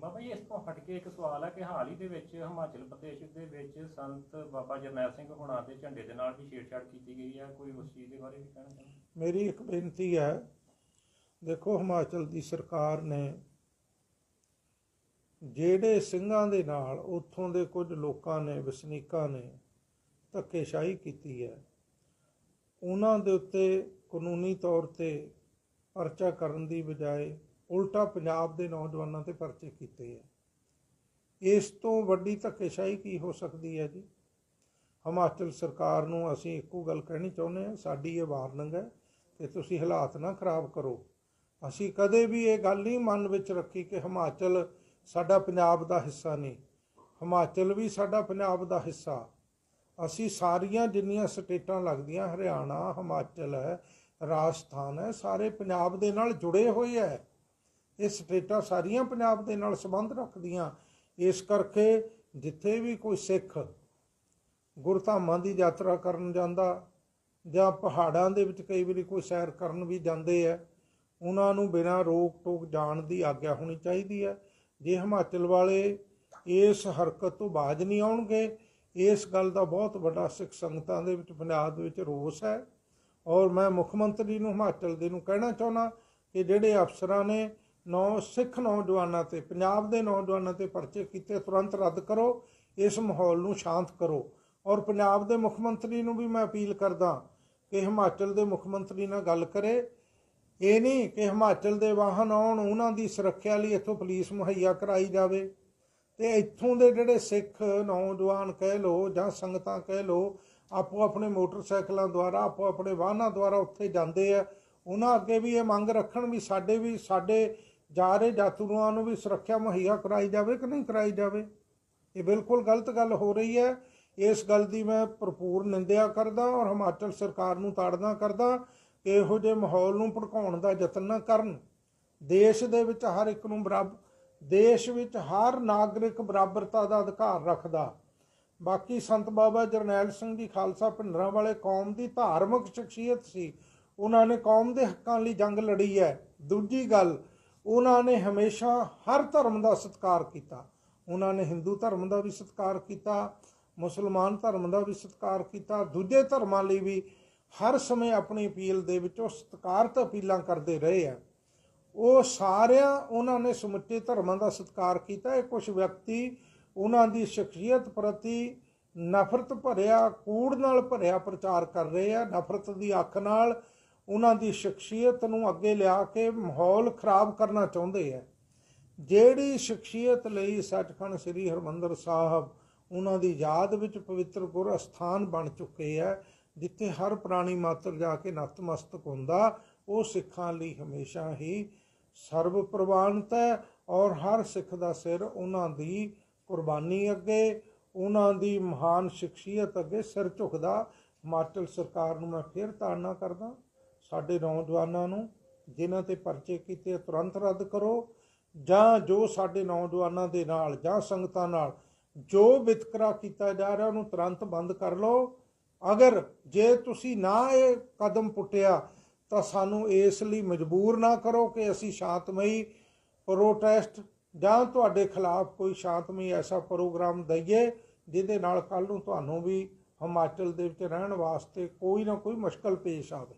ਬਾਬਾ ਜੀ ਇਸ ਤੋਂ ਹਟ ਕੇ ਇੱਕ ਸਵਾਲ ਹੈ ਕਿ ਹਾਲ ਹੀ ਦੇ ਵਿੱਚ ਹਿਮਾਚਲ ਪ੍ਰਦੇਸ਼ ਦੇ ਵਿੱਚ ਸੰਤ ਬਾਬਾ ਜਰਨੈਲ ਸਿੰਘ ਹੁਣਾਂ ਦੇ ਝੰਡੇ ਦੇ ਨਾਲ ਵੀ ਛੇੜਛਾੜ ਕੀਤੀ ਗਈ ਹੈ ਕੋਈ ਉਸ ਚੀਜ਼ ਦੇ ਬਾਰੇ ਵੀ ਕਹਿਣਾ ਚਾਹੁੰਦੇ ਮੇਰੀ ਇੱਕ ਬੇਨਤੀ ਹੈ, ਦੇਖੋ ਹਿਮਾਚਲ ਦੀ ਸਰਕਾਰ ਨੇ ਜਿਹੜੇ ਸਿੰਘਾਂ ਦੇ ਨਾਲ ਉੱਥੋਂ ਦੇ ਕੁਝ ਲੋਕਾਂ ਨੇ, ਵਸਨੀਕਾਂ ਨੇ ਧੱਕੇਸ਼ਾਹੀ ਕੀਤੀ ਹੈ, ਉਹਨਾਂ ਦੇ ਉੱਤੇ ਕਾਨੂੰਨੀ ਤੌਰ ਤੇ ਪਰਚਾ ਕਰਨ ਦੀ ਬਜਾਏ ਉਲਟਾ ਪੰਜਾਬ ਦੇ ਨੌਜਵਾਨਾਂ ਤੇ ਪਰਚੇ ਕੀਤੇ ਹੈ ਇਸ ਤੋਂ ਵੱਡੀ ਧੱਕੇਸ਼ਾਹੀ ਕੀ ਹੋ ਸਕਦੀ ਹੈ ਜੀ? ਹਿਮਾਚਲ ਸਰਕਾਰ ਨੂੰ ਅਸੀਂ ਇੱਕੋ ਗੱਲ ਕਹਿਣੀ ਚਾਹੁੰਦੇ ਹਾਂ, ਸਾਡੀ ਇਹ ਵਾਰਨਿੰਗ ਹੈ ਕਿ ਤੁਸੀਂ ਹਾਲਾਤ ਨਾ ਖਰਾਬ ਕਰੋ। ਅਸੀਂ ਕਦੇ ਵੀ ਇਹ ਗੱਲ ਨਹੀਂ ਮਨ ਵਿੱਚ ਰੱਖੀ ਕਿ ਹਿਮਾਚਲ ਸਾਡਾ ਪੰਜਾਬ ਦਾ ਹਿੱਸਾ ਨਹੀਂ। ਹਿਮਾਚਲ ਵੀ ਸਾਡਾ ਪੰਜਾਬ ਦਾ ਹਿੱਸਾ। ਅਸੀਂ ਸਾਰੀਆਂ ਜਿੰਨੀਆਂ ਸਟੇਟਾਂ ਲੱਗਦੀਆਂ, ਹਰਿਆਣਾ, ਹਿਮਾਚਲ ਹੈ, ਰਾਜਸਥਾਨ ਹੈ, ਸਾਰੇ ਪੰਜਾਬ ਦੇ ਨਾਲ ਜੁੜੇ ਹੋਏ ਹੈ। ਇਹ ਸਟੇਟਾਂ ਸਾਰੀਆਂ ਪੰਜਾਬ ਦੇ ਨਾਲ ਸੰਬੰਧ ਰੱਖਦੀਆਂ। ਇਸ ਕਰਕੇ ਜਿੱਥੇ ਵੀ ਕੋਈ ਸਿੱਖ ਗੁਰਧਾਮਾਂ ਦੀ ਯਾਤਰਾ ਕਰਨ ਜਾਂਦਾ ਜਾਂ ਪਹਾੜਾਂ ਦੇ ਵਿੱਚ ਕਈ ਵਾਰੀ ਕੋਈ ਸੈਰ ਕਰਨ ਵੀ ਜਾਂਦੇ ਆ, ਉਹਨਾਂ ਨੂੰ ਬਿਨਾਂ ਰੋਕ ਟੋਕ ਜਾਣ ਦੀ ਆਗਿਆ ਹੋਣੀ ਚਾਹੀਦੀ ਹੈ ਜੇ ਹਿਮਾਚਲ ਵਾਲੇ ਇਸ ਹਰਕਤ ਤੋਂ ਬਾਜ ਨਹੀਂ ਆਉਣਗੇ, ਇਸ ਗੱਲ ਦਾ ਬਹੁਤ ਵੱਡਾ ਸਿੱਖ ਸੰਗਤਾਂ ਦੇ ਵਿੱਚ ਪੰਜਾਬ ਦੇ ਵਿੱਚ ਰੋਸ ਹੈ। ਔਰ ਮੈਂ ਮੁੱਖ ਮੰਤਰੀ ਨੂੰ ਹਿਮਾਚਲ ਦੇ ਨੂੰ ਕਹਿਣਾ ਚਾਹੁੰਦਾ ਕਿ ਜਿਹੜੇ ਅਫਸਰਾਂ ਨੇ ਨੌ ਸਿੱਖ ਨੌਜਵਾਨਾਂ ਤੇ, ਪੰਜਾਬ ਦੇ ਨੌਜਵਾਨਾਂ ਤੇ ਪਰਚੇ ਕੀਤੇ, ਤੁਰੰਤ ਰੱਦ ਕਰੋ, ਇਸ ਮਾਹੌਲ ਨੂੰ ਸ਼ਾਂਤ ਕਰੋ। ਔਰ ਪੰਜਾਬ ਦੇ ਮੁੱਖ ਮੰਤਰੀ ਨੂੰ ਵੀ ਮੈਂ ਅਪੀਲ ਕਰਦਾ ਕਿ ਹਿਮਾਚਲ ਦੇ ਮੁੱਖ ਮੰਤਰੀ ਨਾਲ ਗੱਲ ਕਰੇ। ਇਹ ਨਹੀਂ ਕਿ ਹਿਮਾਚਲ ਦੇ ਵਾਹਨ ਆਉਣ, ਉਹਨਾਂ ਦੀ ਸੁਰੱਖਿਆ ਲਈ ਇੱਥੋਂ ਪੁਲਿਸ ਮੁਹੱਈਆ ਕਰਾਈ ਜਾਵੇ। ਤੇ ਇੱਥੋਂ ਦੇ ਜਿਹੜੇ ਸਿੱਖ ਨੌਜਵਾਨ ਕਹਿ ਲੋ ਜਾਂ ਸੰਗਤਾਂ ਕਹਿ ਲੋ ਆਪੋ ਆਪਣੇ ਮੋਟਰਸਾਈਕਲਾਂ ਦੁਆਰਾ, ਆਪੋ ਆਪਣੇ ਵਾਹਨਾਂ ਦੁਆਰਾ ਉੱਥੇ ਜਾਂਦੇ ਆ। ਉਹਨਾਂ ਅੱਗੇ ਵੀ ਇਹ ਮੰਗ ਰੱਖਣ ਵੀ ਸਾਡੇ ਵੀ, ਸਾਡੇ ਜਾ ਰਹੇ ਯਾਤਰੂਆਂ ਨੂੰ ਵੀ ਸੁਰੱਖਿਆ ਮੁਹੱਈਆ ਕਰਾਈ ਜਾਵੇ ਕਿ ਨਹੀਂ ਕਰਾਈ ਜਾਵੇ? ਇਹ ਬਿਲਕੁਲ ਗਲਤ ਗੱਲ ਹੋ ਰਹੀ ਹੈ। ਇਸ ਗੱਲ ਦੀ ਮੈਂ ਭਰਪੂਰ ਨਿੰਦਿਆ ਕਰਦਾ ਔਰ ਹਿਮਾਚਲ ਸਰਕਾਰ ਨੂੰ ਤਾੜਨਾ ਕਰਦਾ ਕਿ ਇਹੋ ਜਿਹੇ ਮਾਹੌਲ ਨੂੰ ਭੜਕਾਉਣ ਦਾ ਯਤਨ ਨਾ ਕਰਨ। ਦੇਸ਼ ਦੇ ਵਿੱਚ ਹਰ ਇੱਕ ਨੂੰ ਬਰਾਬਰ ਦੇਸ਼ ਵਿੱਚ ਹਰ ਨਾਗਰਿਕ ਬਰਾਬਰਤਾ ਦਾ ਅਧਿਕਾਰ ਰੱਖਦਾ। ਬਾਕੀ ਸੰਤ ਬਾਬਾ ਜਰਨੈਲ ਸਿੰਘ ਜੀ ਖਾਲਸਾ ਭਿੰਡਰਾਂ ਵਾਲੇ ਕੌਮ ਦੀ ਧਾਰਮਿਕ ਸ਼ਖਸੀਅਤ ਸੀ। ਉਹਨਾਂ ਨੇ ਕੌਮ ਦੇ ਹੱਕਾਂ ਲਈ ਜੰਗ ਲੜੀ ਹੈ। ਦੂਜੀ ਗੱਲ ਉਹਨਾਂ ਨੇ ਹਮੇਸ਼ਾ ਹਰ ਧਰਮ ਦਾ ਸਤਿਕਾਰ ਕੀਤਾ। ਉਹਨਾਂ ਨੇ ਹਿੰਦੂ ਧਰਮ ਦਾ ਵੀ ਸਤਿਕਾਰ ਕੀਤਾ, ਮੁਸਲਮਾਨ ਧਰਮ ਦਾ ਵੀ ਸਤਿਕਾਰ ਕੀਤਾ, ਦੂਜੇ ਧਰਮਾਂ ਲਈ ਵੀ ਹਰ ਸਮੇਂ ਆਪਣੀ ਅਪੀਲ ਦੇ ਵਿੱਚ ਉਹ ਸਤਿਕਾਰਤ ਅਪੀਲਾਂ ਕਰਦੇ ਰਹੇ ਆ। ਉਹ ਸਾਰਿਆਂ ਉਹਨਾਂ ਨੇ ਸਮੁੱਚੇ ਧਰਮਾਂ ਦਾ ਸਤਿਕਾਰ ਕੀਤਾ। ਇਹ ਕੁਝ ਵਿਅਕਤੀ ਉਹਨਾਂ ਦੀ ਸ਼ਖਸੀਅਤ ਪ੍ਰਤੀ ਨਫ਼ਰਤ ਭਰਿਆ, ਕੂੜ ਨਾਲ ਭਰਿਆ ਪ੍ਰਚਾਰ ਕਰ ਰਹੇ ਆ। ਨਫ਼ਰਤ ਦੀ ਅੱਖ ਨਾਲ ਉਹਨਾਂ ਦੀ ਸ਼ਖਸੀਅਤ ਨੂੰ ਅੱਗੇ ਲਿਆ ਕੇ ਮਾਹੌਲ ਖਰਾਬ ਕਰਨਾ ਚਾਹੁੰਦੇ ਆ। ਜਿਹੜੀ ਸ਼ਖਸੀਅਤ ਲਈ ਸੱਚਖੰਡ ਸ੍ਰੀ ਹਰਮੰਦਰ ਸਾਹਿਬ ਉਹਨਾਂ ਦੀ ਯਾਦ ਵਿੱਚ ਪਵਿੱਤਰ ਗੁਰ ਅਸਥਾਨ ਬਣ ਚੁੱਕੇ ਆ, ਜਿੱਥੇ ਹਰ ਪ੍ਰਾਣੀ ਮਾਤਰ ਜਾ ਕੇ ਨਤਮਸਤਕ ਹੁੰਦਾ, ਉਹ ਸਿੱਖਾਂ ਲਈ ਹਮੇਸ਼ਾ ਹੀ ਸਰਵ ਪ੍ਰਵਾਨਤ ਹੈ ਔਰ ਹਰ ਸਿੱਖ ਦਾ ਸਿਰ ਉਹਨਾਂ ਦੀ ਕੁਰਬਾਨੀ ਅੱਗੇ, ਉਹਨਾਂ ਦੀ ਮਹਾਨ ਸ਼ਖਸੀਅਤ ਅੱਗੇ ਸਿਰ ਝੁਕਦਾ। ਹਿਮਾਚਲ ਸਰਕਾਰ ਨੂੰ ਮੈਂ ਫਿਰ ਤਾੜਨਾ ਕਰਦਾ। ਸਾਡੇ ਨੌਜਵਾਨਾਂ ਨੂੰ, ਜਿਨ੍ਹਾਂ ਤੇ ਪਰਚੇ ਕੀਤੇ ਤੁਰੰਤ ਰੱਦ ਕਰੋ। ਜਾਂ ਜੋ ਸਾਡੇ ਨੌਜਵਾਨਾਂ ਦੇ ਨਾਲ ਜਾਂ ਸੰਗਤਾਂ ਨਾਲ ਜੋ ਵਿਤਕਰਾ ਕੀਤਾ ਜਾ ਰਿਹਾ, ਉਹਨੂੰ ਤੁਰੰਤ ਬੰਦ ਕਰ ਲਓ। ਅਗਰ ਜੇ ਤੁਸੀਂ ਨਾ ਇਹ ਕਦਮ ਪੁੱਟਿਆ, ਤਾਂ ਸਾਨੂੰ ਇਸ ਲਈ ਮਜਬੂਰ ਨਾ ਕਰੋ ਕਿ ਅਸੀਂ ਸ਼ਾਂਤਮਈ ਪ੍ਰੋਟੈਸਟ ਜਾਂ ਤੁਹਾਡੇ ਖਿਲਾਫ ਕੋਈ ਸ਼ਾਂਤਮਈ ਐਸਾ ਪ੍ਰੋਗਰਾਮ ਦਈਏ, ਜਿਹਦੇ ਨਾਲ ਕੱਲ ਨੂੰ ਤੁਹਾਨੂੰ ਵੀ ਹਿਮਾਚਲ ਦੇ ਵਿੱਚ ਰਹਿਣ ਵਾਸਤੇ ਕੋਈ ਨਾ ਕੋਈ ਮੁਸ਼ਕਲ ਪੇਸ਼ ਆਵੇ।